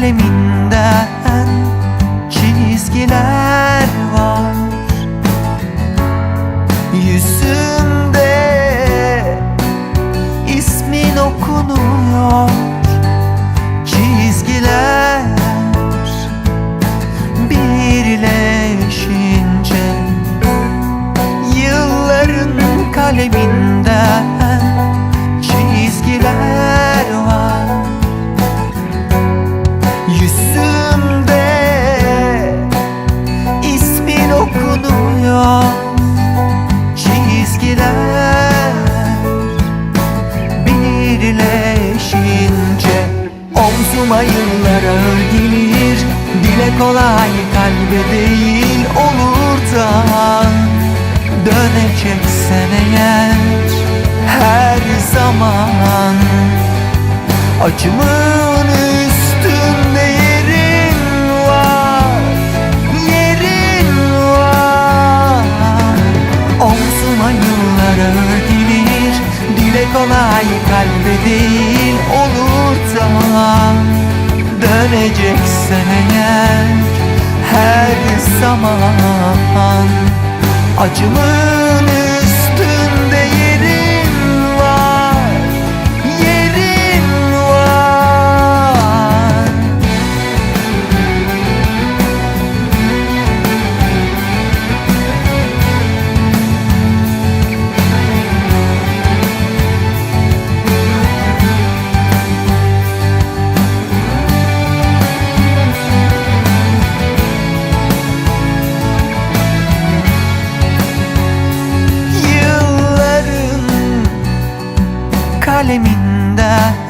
kaleminden çizgiler. Kırmayınlar ağır gelir Dile kolay kalbe değil olur da. Döneceksen eğer her zaman. Acımın üstünde yerin var Yerin var. Omzuma yıllar ağır Dile kolay kalbe değil Döneceksen eğer Her zaman Acımın aleminden.